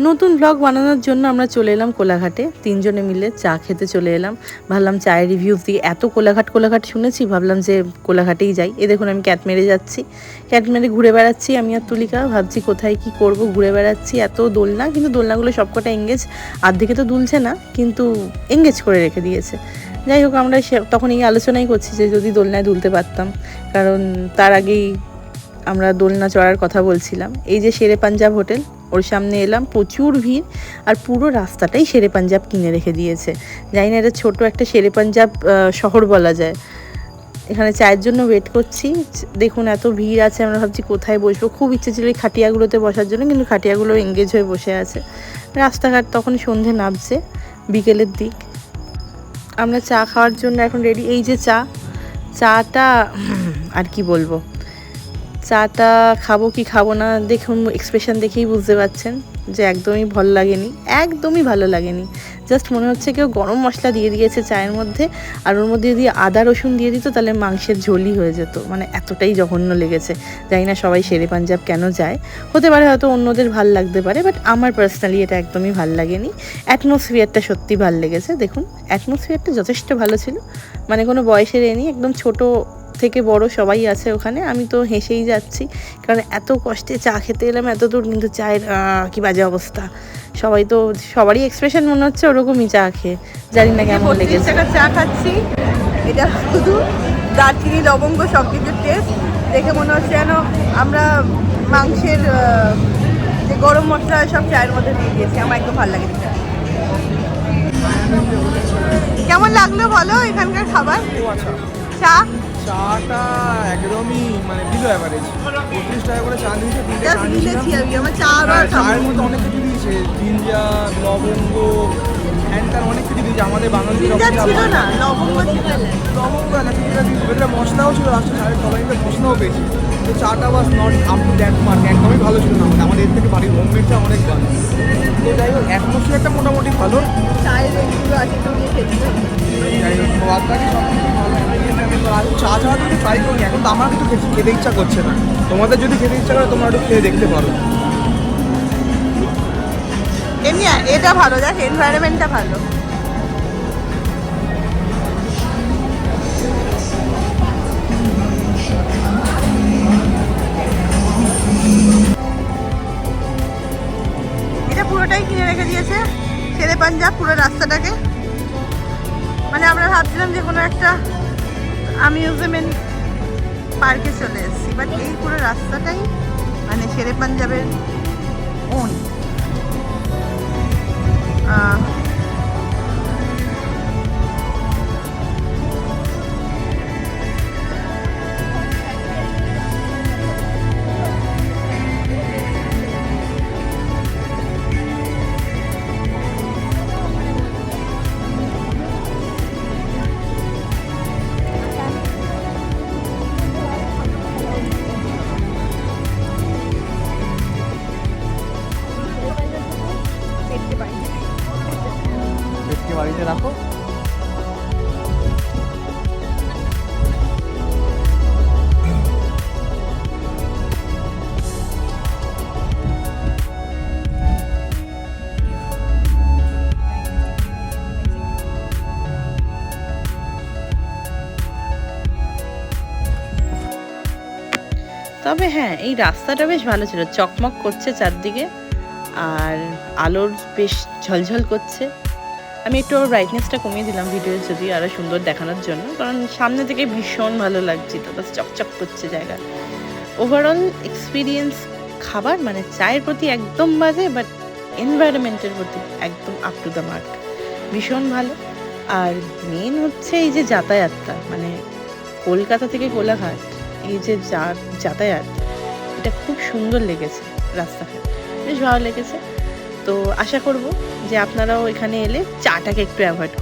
নতুন ব্লগ বানানোর জন্য আমরা চলে এলাম কোলাঘাটে। তিনজনে মিলে চা খেতে চলে এলাম। ভাবলাম চায়ের রিভিউ দিয়ে এত কোলাঘাট কোলাঘাট শুনেছি, ভাবলাম যে কোলাঘাটেই যাই। এ দেখুন, আমি ক্যাট মেরে যাচ্ছি। ক্যাট মেরে ঘুরে বেড়াচ্ছি আমি আর তুলিকা। ভাবছি কোথায় কি করব, ঘুরে বেড়াচ্ছি। এত দোলনা, কিন্তু দোলনাগুলো সবকটা এঙ্গেজ আর্ধেকে তো দুলছে না, কিন্তু এঙ্গেজ করে রেখে দিয়েছে। যাই হোক, আমরা সে- তখন এই আলোচনাই করছি যে যদি দোলনায় দুলতে পারতাম। কারণ তার আগেই আমরা দোলনা চড়ার কথা বলছিলাম। এই যে শেরে পাঞ্জাব হোটেল ওর সামনে এলাম, প্রচুর ভিড় আর পুরো রাস্তাটাই শেরে পাঞ্জাব কিনে রেখে দিয়েছে। জানি না, এটা ছোট একটা শেরে পাঞ্জাব শহর বলা যায়। এখানে চায়ের জন্য ওয়েট করছি। দেখুন, এত ভিড় আছে, আমরা ভাবছি কোথায় বসবো। খুব ইচ্ছে ছিল এই খাটিয়াগুলোতে বসার জন্য, কিন্তু খাটিয়াগুলো এঙ্গেজ হয়ে বসে আছে। রাস্তাঘাট তখন সন্ধে নামছে, বিকেলের দিক। আমরা চা খাওয়ার জন্য এখন রেডি এই যে চা, চাটা, আর কি বলব? চাটা খাব কি খাব না দেখুন এক্সপ্রেশন দেখেই বুঝতে পারছেন যে একদমই ভালো লাগেনি, একদমই ভালো লাগেনি। জাস্ট মনে হচ্ছে কেউ গরম মশলা দিয়ে দিয়েছে চায়ের মধ্যে, আর ওর মধ্যে যদি আদা রসুন দিয়ে দিত তাহলে মাংসের ঝোলই হয়ে যেত মানে এতটাই জঘন্য লেগেছে। জানি না সবাই শেরে পাঞ্জাব কেন যায়, হতে পারে হয়তো অন্যদের ভালো লাগতে পারে বাট আমার পার্সোনালি এটা একদমই ভালো লাগেনি। অ্যাটমসফিয়ারটা সত্যি ভালো লেগেছে, দেখুন অ্যাটমসফিয়ারটা যথেষ্ট ভালো ছিল মানে কোনো বয়সের এ নেই, একদম ছোট থেকে বড় সবাই আছে ওখানে আমি তো হেসেই যাচ্ছি। কারণ এত কষ্টে চা খেতে এলাম এত দূর কিন্তু চায়ের কি বাজে অবস্থা। সবাই তো সবারই এক্সপ্রেশন মনে হচ্ছে ওরকমই চা খেয়ে। জানি না কেমন লেগেছে। চা খাচ্ছি। এটা শুধু দারচিনি লবঙ্গ সব কিছুর টেস্ট দেখে মনে হচ্ছে যেন আমরা মাংসের যে গরম মশলা সব চায়ের মধ্যে দিয়ে দিয়েছি। আমার একদম ভালো লাগে এটা। কেমন লাগল বলো এখানকার খাবার? চা? চাটা একদমই মানে বিলো অ্যাভারেজ পঁয়ত্রিশ টাকা করে চা দিয়েছে তিনটে চা আমি আমার চা হ্যাঁ, চায়ের মধ্যে অনেক কিছু দিয়েছে জিঞ্জার লবঙ্গ হ্যান ত্যান অনেক কিছু দিয়েছে আমাদের বাঙালি জিঞ্জার ছিল না লবঙ্গ ছিল লবঙ্গ না মশলাও ছিল লাস্টে চায়ের কলাইতে মশলাও পেয়েছি তো চাটা but not up to that mark একদমই ভালো ছিল না আমাদের আমাদের এর থেকে বাড়ির হোমমেড চা অনেক ভালো। তো যাই হোক অ্যাটমসফিয়ারটা মোটামুটি ভালো। চায়ের খেতে যাই হোক বাদবাকি সব কিছু চা ছাড়া তো ট্রাই করি এখন তো আমার একটু খেতে- ইচ্ছা করছে না। তোমাদের যদি খেতে ইচ্ছা করে, তোমরা একটু খেয়ে দেখতে পারো। এমনি এটা ভালো, দেখ এনভায়রনমেন্টটা ভালো। এটা পুরোটাই কিনে রেখে দিয়েছে ছেড়ে পাঞ্জাব পুরো রাস্তাটাকে। মানে আমরা ভাবছিলাম যে কোনো একটা আমিউজমেন্ট পার্কে চলে এসেছি বাট এই পুরো রাস্তাটাই মানে শেরে পাঞ্জাবের ওন তবে হ্যাঁ এই রাস্তাটা বেশ ভালো ছিল। চকমক করছে চারদিকে আর আলোর বেশ ঝলঝল করছে। আমি একটু ওর ব্রাইটনেসটা কমিয়ে দিলাম ভিডিও যদি আরও সুন্দর দেখানোর জন্য, কারণ সামনে থেকে ভীষণ ভালো লাগছিল বাস চকচক করছে জায়গা। ওভারঅল এক্সপিরিয়েন্স খাবার মানে চায়ের প্রতি একদম বাজে বাট এনভায়রনমেন্টের প্রতি একদম আপ টু দ্য মার্ক ভীষণ ভালো। আর মেন হচ্ছে এই যে যাতায়াতটা মানে কলকাতা থেকে কোলাঘাট এই যে যাতায়াত, এটা খুব সুন্দর লেগেছে রাস্তাঘাট। বেশ ভালো লেগেছে। তো আশা করব যে আপনারাও এখানে এলে চাটাকে একটু অ্যাভয়েড